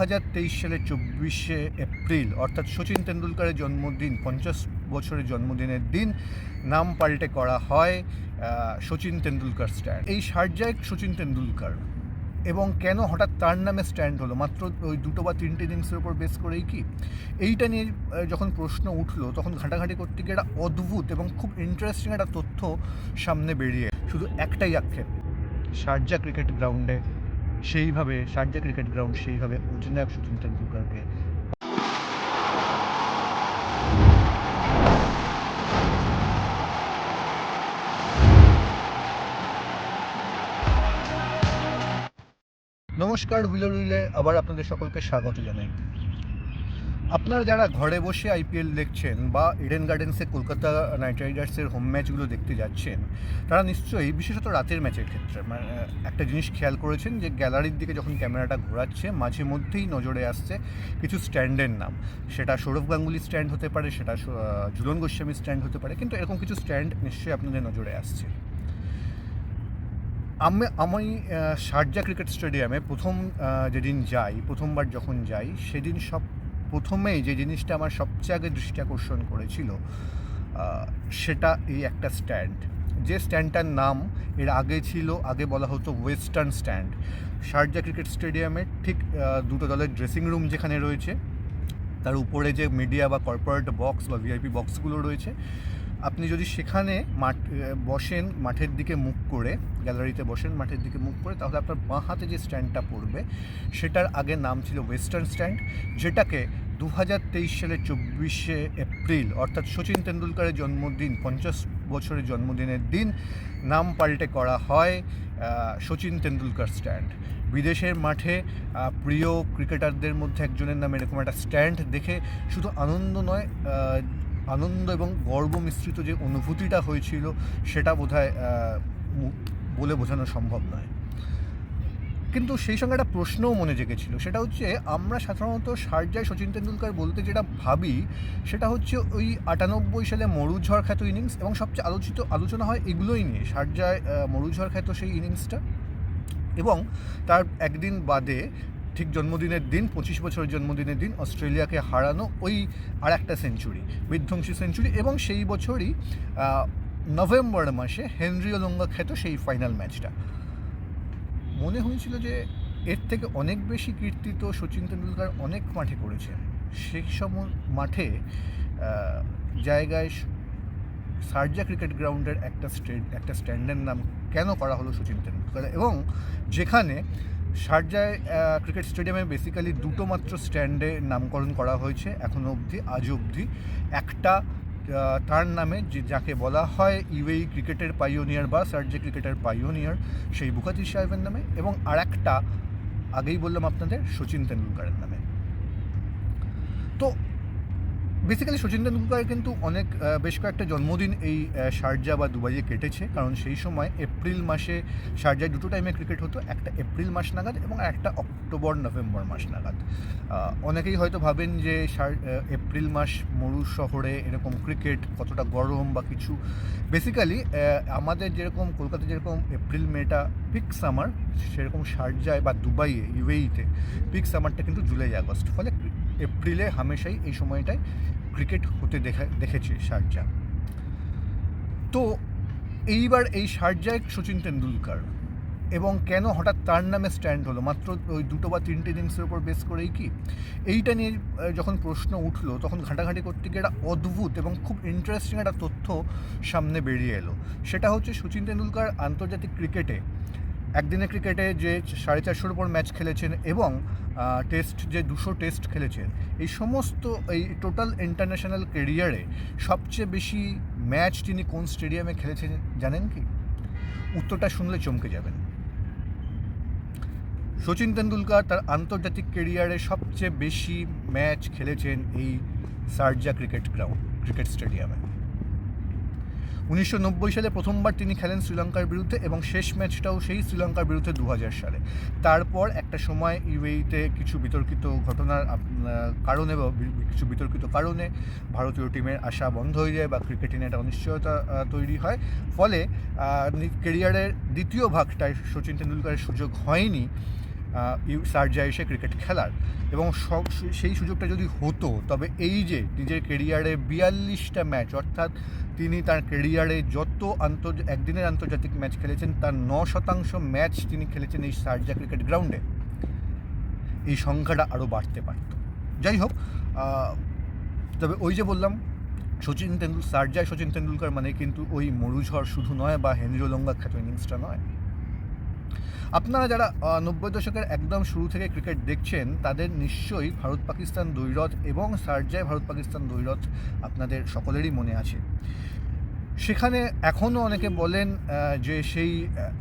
হাজার তেইশ সালের চব্বিশে এপ্রিল, অর্থাৎ সচিন তেন্ডুলকারের জন্মদিন, পঞ্চাশ বছরের জন্মদিনের দিন, নাম পাল্টে করা হয় সচিন তেন্ডুলকার স্ট্যান্ড এই শারজায় সচিন তেন্ডুলকার। এবং কেন হঠাৎ তার নামে স্ট্যান্ড হলো? মাত্র ওই দুটো বা তিনটে ইনিংসের উপর বেস করেই কি? এইটা নিয়ে যখন প্রশ্ন উঠল, তখন ঘাটাঘাটি করতে গিয়ে একটা অদ্ভুত এবং খুব ইন্টারেস্টিং একটা তথ্য সামনে বেরিয়ে শুধু একটাই আক্ষেপ শারজা ক্রিকেট গ্রাউন্ডে সেইভাবে শারজা ক্রিকেট গ্রাউন্ড সেইভাবে অধিনায়ক সচিন তেন্ডুলকারকে নমস্কার হুইলে রুইলে আবার আপনাদের সকলকে স্বাগত জানাই। আপনারা যারা ঘরে বসে আইপিএল দেখছেন বা ইডেন গার্ডেন্সে কলকাতা নাইট রাইডার্সের হোম ম্যাচগুলো দেখতে যাচ্ছেন, তারা নিশ্চয়ই, বিশেষত রাতের ম্যাচের ক্ষেত্রে মানে একটা জিনিস খেয়াল করেছেন যে গ্যালারির দিকে যখন ক্যামেরাটা ঘোরাচ্ছে, মাঝে মধ্যেই নজরে আসছে কিছু স্ট্যান্ডের নাম। সেটা সৌরভ গাঙ্গুলি স্ট্যান্ড হতে পারে, সেটা ঝুলন গোস্বামী স্ট্যান্ড হতে পারে, কিন্তু এরকম কিছু স্ট্যান্ড নিশ্চয়ই আপনাদের নজরে আসছে। আমি আমি শারজা ক্রিকেট স্টেডিয়ামে প্রথম যেদিন যাই, প্রথমবার যখন যাই, সেদিন সব প্রথমেই যে জিনিসটা আমার সবচেয়ে আগে দৃষ্টি আকর্ষণ করেছিল সেটা এই একটা স্ট্যান্ড। যে স্ট্যান্ডটার নাম এর আগে ছিল, আগে বলা হতো ওয়েস্টার্ন স্ট্যান্ড। শারজা ক্রিকেট স্টেডিয়ামের ঠিক দুটো দলের ড্রেসিং রুম যেখানে রয়েছে, তার উপরে যে মিডিয়া বা কর্পোরেট বক্স বা ভিআইপি বক্সগুলো রয়েছে আপনি যদি সেখানে মাঠ বসেন, মাঠের দিকে মুখ করে, গ্যালারিতে বসেন, মাঠের দিকে মুখ করে, তাহলে আপনার বাঁ হাতে যে স্ট্যান্ডটা পড়বে, সেটার আগে নাম ছিল ওয়েস্টার্ন স্ট্যান্ড যেটাকে দু হাজার তেইশ সালের চব্বিশে এপ্রিল, অর্থাৎ সচিন তেন্ডুলকারের জন্মদিন, পঞ্চাশ বছরের জন্মদিনের দিন, নাম পাল্টে করা হয় সচিন তেন্ডুলকার স্ট্যান্ড বিদেশের মাঠে প্রিয় ক্রিকেটারদের মধ্যে একজনের নামে এরকম একটা স্ট্যান্ড দেখে শুধু আনন্দ নয় আনন্দ এবং গর্ব মিশ্রিত যে অনুভূতিটা হয়েছিল সেটা আহ, বলে বোঝানো সম্ভব নয়। কিন্তু সেই সঙ্গে একটা প্রশ্নও মনে জেগেছিল সেটা হচ্ছে আমরা সাধারণত শারজায় সচিন তেন্ডুলকার বলতে যেটা ভাবি সেটা হচ্ছে ওই আটানব্বই সালে মরুঝড় খ্যাত ইনিংস এবং সবচেয়ে আলোচিত আলোচনা হয় এগুলোই নিয়ে শারজায় আহ, মরুঝড় খ্যাত সেই ইনিংসটা। এবং তার একদিন বাদে ঠিক জন্মদিনের দিন, পঁচিশ বছরের জন্মদিনের দিন অস্ট্রেলিয়াকে হারানো ওই আর একটা সেঞ্চুরি, বিধ্বংসী সেঞ্চুরি এবং সেই বছরই নভেম্বর মাসে হেনরি ওলঙ্গা খ্যাত সেই ফাইনাল ম্যাচটা। মনে হয়েছিল যে এর থেকে অনেক বেশি কীর্তি তো সচিন তেন্ডুলকার অনেক মাঠে করেছেন। সেই সম, মাঠে জায়গায় সার্জা ক্রিকেট গ্রাউন্ডের একটা স্টেড একটা স্ট্যান্ডের নাম কেন করা হলো সচিন তেন্ডুলকার? এবং যেখানে শারজায় ক্রিকেট স্টেডিয়ামে বেসিক্যালি দুটো মাত্র স্ট্যান্ডে নামকরণ করা হয়েছে এখনও অবধি, আজ অবধি। একটা তার নামে যে, যাকে বলা হয় ইউএই ক্রিকেটের পাইওনিয়ার বা সার্জে ক্রিকেটের পাইওনিয়ার সেই বুখাতি সাহেবের নামে এবং আর একটা আগেই বললাম আপনাদের সচিন তেন্ডুলকারের নামে। তো বেসিক্যালি সচিন তেন্ডুলকার কিন্তু অনেক বেশ কয়েকটা জন্মদিন এই শারজা বা দুবাইয়ে কেটেছে। কারণ সেই সময় এপ্রিল মাসে শারজায় দুটো টাইমে ক্রিকেট হতো, একটা এপ্রিল মাস নাগাদ এবং একটা অক্টোবর, নভেম্বর মাস নাগাদ। অনেকেই হয়তো ভাবেন যে এপ্রিল মাস মরু শহরে এরকম ক্রিকেট কতটা গরম বা কিছু। বেসিক্যালি আমাদের যেরকম কলকাতা যেরকম এপ্রিল, মেটা পিক সামার সেরকম শারজায় বা দুবাইয়ে ইউএইতে পিক সামারটা কিন্তু জুলাই, আগস্ট। ফলে এপ্রিলে হামেশাই এই সময়টায় ক্রিকেট হতে দেখা, দেখেছে শারজা তো এইবার এই শারজায় সচিন তেন্ডুলকার এবং কেন হঠাৎ তার নামে স্ট্যান্ড হলো? মাত্র ওই দুটো বা তিনটে ইনিংসের উপর বেস করেই কি? এইটা নিয়ে যখন প্রশ্ন উঠল, তখন ঘাটাঘাটি করতে গিয়ে একটা অদ্ভুত এবং খুব ইন্টারেস্টিং একটা তথ্য সামনে বেরিয়ে এলো। সেটা হচ্ছে সচিন তেন্ডুলকার আন্তর্জাতিক ক্রিকেটে একদিনের ক্রিকেটে যে সাড়ে চারশোর উপর ম্যাচ খেলেছেন এবং টেস্ট, যে দুশো টেস্ট খেলেছেন, এই সমস্ত, এই টোটাল ইন্টারন্যাশনাল কেরিয়ারে সবচেয়ে বেশি ম্যাচ তিনি কোন স্টেডিয়ামে খেলেছেন জানেন কি? উত্তরটা শুনলে চমকে যাবেন। সচিন তেন্ডুলকার তার আন্তর্জাতিক কেরিয়ারে সবচেয়ে বেশি ম্যাচ খেলেছেন এই সার্জা ক্রিকেট গ্রাউন্ড, ক্রিকেট স্টেডিয়ামে। উনিশশো নব্বই সালে প্রথমবার তিনি খেলেন শ্রীলঙ্কার বিরুদ্ধে এবং শেষ ম্যাচটাও সেই শ্রীলঙ্কার বিরুদ্ধে দু হাজার সালে। তারপর একটা সময় ইউএইতে কিছু বিতর্কিত ঘটনার কারণে বা কিছু বিতর্কিত কারণে ভারতীয় টিমের আশা বন্ধ হয়ে যায় বা ক্রিকেটে একটা অনিশ্চয়তা তৈরি হয়। ফলে কেরিয়ারের দ্বিতীয় ভাগটায় সচিন তেন্ডুলকারের সুযোগ হয়নি। সার্জা এসে ক্রিকেট খেলার। এবং সেই সুযোগটা যদি হতো, তবে এই যে নিজের কেরিয়ারে বিয়াল্লিশটা ম্যাচ অর্থাৎ তিনি তার কেরিয়ারে যত আন্তর একদিনের আন্তর্জাতিক ম্যাচ খেলেছেন, তার ন শতাংশ ম্যাচ তিনি খেলেছেন এই সার্জা ক্রিকেট গ্রাউন্ডে এই সংখ্যাটা আরও বাড়তে পারত। যাই হোক তবে ওই যে বললাম, সচিন তেন্ডুল সার্জায় সচিন তেন্ডুলকার মানে কিন্তু ওই মরুঝড় শুধু নয়, বা হেনরি ওলঙ্গা খ্যাত ইনিংসটা নয়। আপনারা যারা নব্বই দশকের একদম শুরু থেকে ক্রিকেট দেখছেন, তাদের নিশ্চয়ই ভারত পাকিস্তান দ্বৈরথ এবং সার্জায় ভারত পাকিস্তান দ্বৈরথ আপনাদের সকলেরই মনে আছে। সেখানে এখনও অনেকে বলেন যে সেই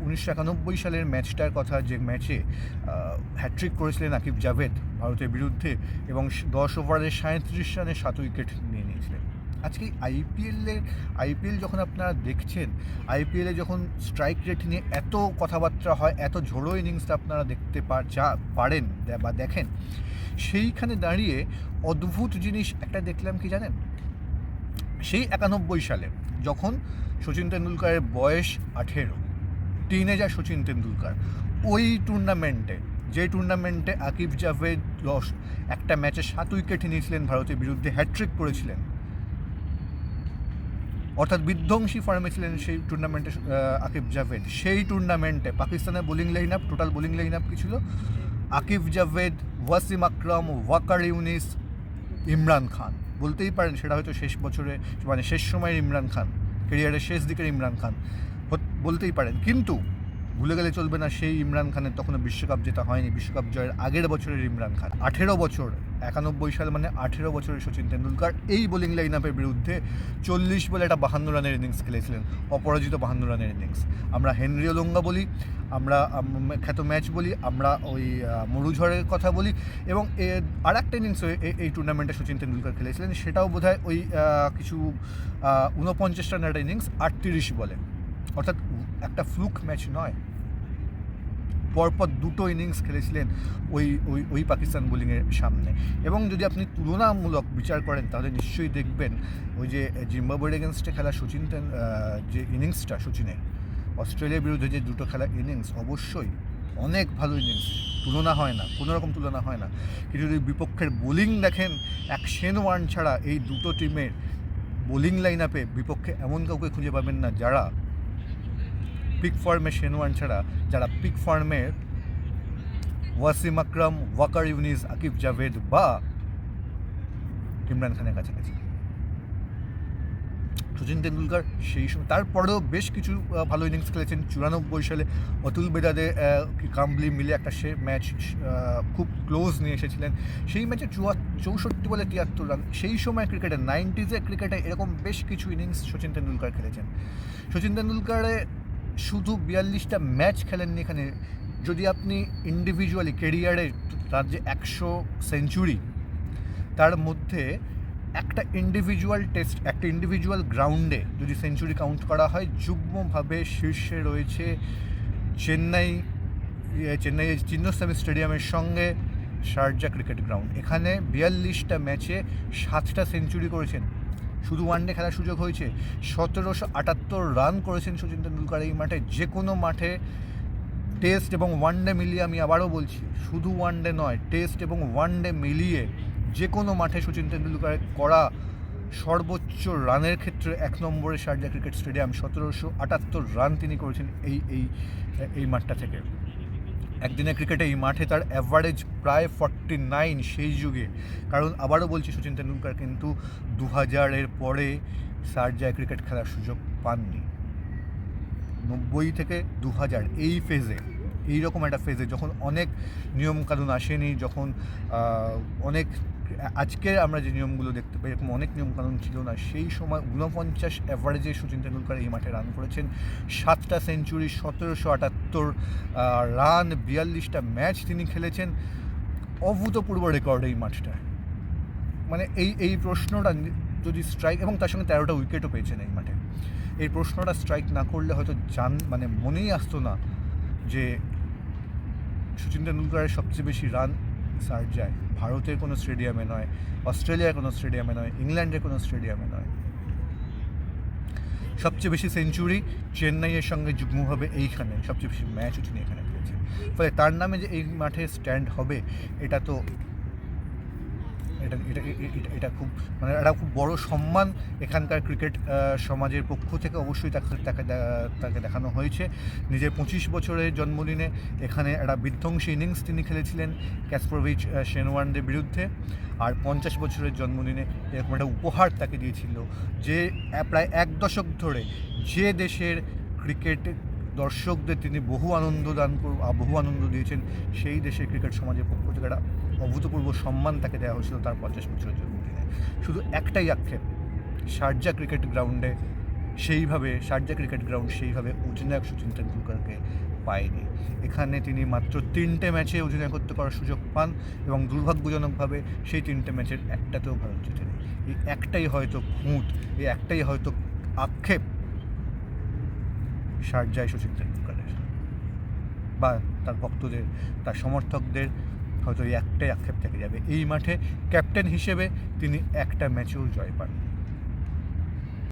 উনিশশো একানব্বই সালের ম্যাচটার কথা, যে ম্যাচে হ্যাট্রিক করেছিলেন আকিব জাভেদ ভারতের বিরুদ্ধে এবং দশ ওভারে সাঁত্রিশ রানে সাত উইকেট নিয়ে নিয়েছিলেন। আজকে আইপিএলে আইপিএল যখন আপনারা দেখছেন আইপিএলে যখন স্ট্রাইক রেট নিয়ে এত কথাবার্তা হয়, এত ঝোড়ো ইনিংসটা আপনারা দেখতে পারেন বা দেখেন, সেইখানে দাঁড়িয়ে অদ্ভুত জিনিস একটা দেখলাম কি জানেন? সেই একানব্বই সালে যখন সচিন তেন্ডুলকারের বয়স আঠেরো টিনেজার সচিন তেন্ডুলকার, ওই টুর্নামেন্টে যে টুর্নামেন্টে আকিব জাভেদ দশ একটা ম্যাচে সাত উইকেট নিয়েছিলেন ভারতের বিরুদ্ধে হ্যাট্রিক করেছিলেন। অর্থাৎ বিধ্বংসী ফর্মে ছিলেন সেই টুর্নামেন্টে আকিব জাভেদ। সেই টুর্নামেন্টে পাকিস্তানের bowling line up total bowling line up কি ছিল? আকিব জাভেদ, ওয়াসিম আকরম, ওয়াকার ইউনিস, ইমরান খান। বলতেই পারেন সেটা হয়তো শেষ বছরে মানে শেষ সময়ের ইমরান খান কেরিয়ারের শেষ দিকের ইমরান খান। বলতেই পারেন। কিন্তু ভুলে গেলে চলবে না, সেই ইমরান খানের তখনও বিশ্বকাপ জেতা হয়নি। বিশ্বকাপ জয়ের আগের বছরের ইমরান খান। আঠেরো বছর, একানব্বই সাল মানে আঠেরো বছরের সচিন তেন্ডুলকার এই বোলিং লাইন আপের বিরুদ্ধে চল্লিশ বলে একটা বাহান্ন রানের ইনিংস খেলেছিলেন, অপরাজিত বাহান্ন রানের ইনিংস আমরা হেনরি ওলঙ্গা বলি, আমরা খ্যাত ম্যাচ বলি, আমরা ওই মরুঝড়ের কথা বলি এবং আর একটা ইনিংস এই টুর্নামেন্টে সচিন তেন্ডুলকার খেলেছিলেন, সেটাও বোধহয় ওই কিছু ঊনপঞ্চাশ রানের একটা ইনিংস আটত্রিশ বলে। অর্থাৎ একটা ফ্লুক ম্যাচ নয় পরপর দুটো ইনিংস খেলেছিলেন ওই ওই ওই পাকিস্তান বোলিংয়ের সামনে। এবং যদি আপনি তুলনামূলক বিচার করেন, তাহলে নিশ্চয়ই দেখবেন ওই যে জিম্বাবুয়ের এগেনস্টে খেলা সচিন যে ইনিংসটা সচিনের অস্ট্রেলিয়ার বিরুদ্ধে যে দুটো খেলা ইনিংস অবশ্যই অনেক ভালো ইনিংস তুলনা হয় না কোনো রকম তুলনা হয় না। কিন্তু যদি বিপক্ষের বোলিং দেখেন, এক সেন ওয়ান ছাড়া এই দুটো টিমের বোলিং লাইন আপে বিপক্ষে এমন কাউকে খুঁজে পাবেন না যারা পিক ফর্মে শেনওয়ান ছাড়া যারা পিক ফর্মের ওয়াসিম আকরাম, ওয়াকার ইউনিস, আকিব জাভেদ বা ইমরান খানের কাছাকাছি। সচিন তেন্ডুলকার সেই সময় তারপরেও বেশ কিছু ভালো ইনিংস খেলেছেন। চুরানব্বই সালে অতুল বেদাদে কামবলি মিলে একটা সে ম্যাচ খুব ক্লোজ নিয়ে এসেছিলেন। সেই ম্যাচে চৌষট্টি বলে তিয়াত্তর রান সেই সময় ক্রিকেটে নাইনটিজে ক্রিকেটে এরকম বেশ কিছু ইনিংস সচিন তেন্ডুলকার খেলেছেন। সচিন তেন্ডুলকারে শুধু বিয়াল্লিশটা ম্যাচ খেলেননি এখানে। যদি আপনি ইন্ডিভিজুয়ালি কেরিয়ারে তার যে একশো সেঞ্চুরি তার মধ্যে একটা ইন্ডিভিজুয়াল টেস্ট একটা ইন্ডিভিজুয়াল গ্রাউন্ডে যদি সেঞ্চুরি কাউন্ট করা হয় যুগ্মভাবে শীর্ষে রয়েছে চেন্নাই ইয়ে, চেন্নাইয়ের চিন্নস্বামী স্টেডিয়ামের সঙ্গে শারজা ক্রিকেট গ্রাউন্ড এখানে বিয়াল্লিশটা ম্যাচে সাতটা সেঞ্চুরি করেছেন। শুধু ওয়ানডে খেলার সুযোগ হয়েছে। সতেরোশো আটাত্তর রান করেছেন সচিন তেন্ডুলকার এই মাঠে। যে কোনো মাঠে টেস্ট এবং ওয়ানডে মিলিয়ে আমি আবারও বলছি, শুধু ওয়ানডে নয় টেস্ট এবং ওয়ানডে মিলিয়ে যে কোনো মাঠে সচিন তেন্ডুলকারের করা সর্বোচ্চ রানের ক্ষেত্রে এক নম্বরে শারজা ক্রিকেট স্টেডিয়াম। সতেরোশো আটাত্তর রান তিনি করেছেন এই এই এই মাঠটা থেকে। একদিনের ক্রিকেটে এই মাঠে তার অ্যাভারেজ প্রায় ফর্টি নাইন সেই যুগে। কারণ আবারও বলছি, সচিন তেন্ডুলকার কিন্তু দু হাজারের পরে সার্জায় ক্রিকেট খেলার সুযোগ পাননি। নব্বই থেকে দু হাজার এই ফেজে এইরকম একটা ফেজে যখন অনেক নিয়মকানুন আসেনি, যখন অনেক আজকে আমরা যে নিয়মগুলো দেখতে পাই, এরকম অনেক নিয়মকানুন ছিল না। সেই সময় ঊনপঞ্চাশ অ্যাভারেজে সচিন তেন্ডুলকার এই মাঠে রান করেছেন। সাতটা সেঞ্চুরি সতেরোশো আটাত্তর রান বিয়াল্লিশটা ম্যাচ তিনি খেলেছেন। অভূতপূর্ব রেকর্ড এই মাঠটায়। মানে এই এই প্রশ্নটা যদি স্ট্রাইক এবং তার সঙ্গে তেরোটা উইকেটও পেয়েছেন এই মাঠে। এই প্রশ্নটা স্ট্রাইক না করলে হয়তো জান মানে মনেই আসতো না যে সচিন তেন্ডুলকারের সবচেয়ে বেশি রান সার যায়। ভারতের কোনো স্টেডিয়ামে নয়, অস্ট্রেলিয়ার কোনো স্টেডিয়ামে নয়, ইংল্যান্ডের কোনো স্টেডিয়ামে নয়। সবচেয়ে বেশি সেঞ্চুরি চেন্নাইয়ের সঙ্গে যুগ্ম হবে এইখানে। সবচেয়ে বেশি ম্যাচও তিনি এখানে খেলেছেন ফলে তার নামে যে এই মাঠে স্ট্যান্ড হবে, এটা তো এটা এটা এটা- খুব মানে একটা খুব বড় সম্মান এখানকার ক্রিকেট সমাজের পক্ষ থেকে অবশ্যই তাকে তাকে তাকে দেখানো হয়েছে। নিজের পঁচিশ বছরের জন্মদিনে এখানে একটা বিধ্বংসী ইনিংস তিনি খেলেছিলেন ক্যাসপ্রোভিচ আহ, শেনওয়ানদের বিরুদ্ধে। আর পঞ্চাশ বছরের জন্মদিনে এরকম একটা উপহার তাকে দিয়েছিল যে প্রায় এক দশক ধরে যে দেশের ক্রিকেট দর্শকদের তিনি বহু আনন্দ দান বহু আনন্দ দিয়েছেন সেই দেশের ক্রিকেট সমাজের পক্ষ থেকে একটা অভূতপূর্ব সম্মান তাকে দেওয়া হয়েছিল তার পঞ্চাশ বছরের জন্মদিনে শুধু একটাই আক্ষেপ, শারজা ক্রিকেট গ্রাউন্ডে সেইভাবে, শারজা ক্রিকেট গ্রাউন্ড সেইভাবে অধিনায়ক সচিন তেন্ডুলকারকে পায়নি। এখানে তিনি মাত্র তিনটে ম্যাচে অধিনায়কত্ব করার সুযোগ পান এবং দুর্ভাগ্যজনকভাবে সেই তিনটে ম্যাচের একটাতেও ভারত জেতেনি। এই একটাই হয়তো খুঁত, এই একটাই হয়তো আক্ষেপ শারজায় সচিন তেন্ডুলকারের। বা তার ভক্তদের, তার সমর্থকদের হয়তো এই একটাই আক্ষেপ থেকে যাবে। এই মাঠে ক্যাপ্টেন হিসেবে তিনি একটা ম্যাচেও জয় পান